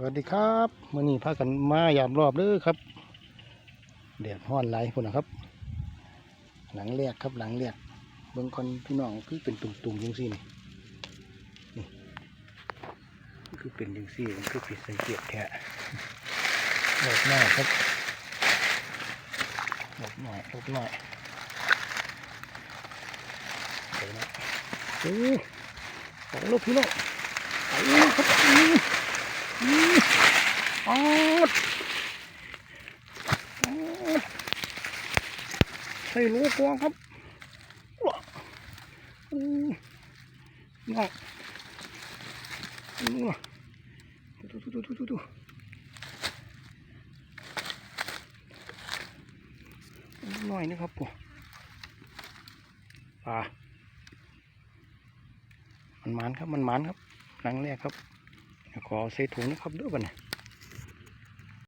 สวัสดีครับมื่อนี้พากันมายามรอบเด้อครับแดดห้อนไหลพุ่นนะครับ หลังแรกครับหลังแรกเบิ่งคนพี่น้องคือเป็นตุ่มๆยังซี่นี่นี่คือเป็นยังซี่มันคือผิดสังเกตแท้หลบหน้าครับหลบหน่อยหลบหน่อยเดี๋ยวนะโอ้สองลูกพี่น้องไปเลยครับอื้อ อืมออดออด ใส่ลูกกวางครับว้าอืมน้องอืมดูดูดูดูดูดูหน่อยนะครับผมปลามันมันครับ มันมันครับครั้งแรกครับขอใส่ถุงนะครับด้วยกันเนี่ย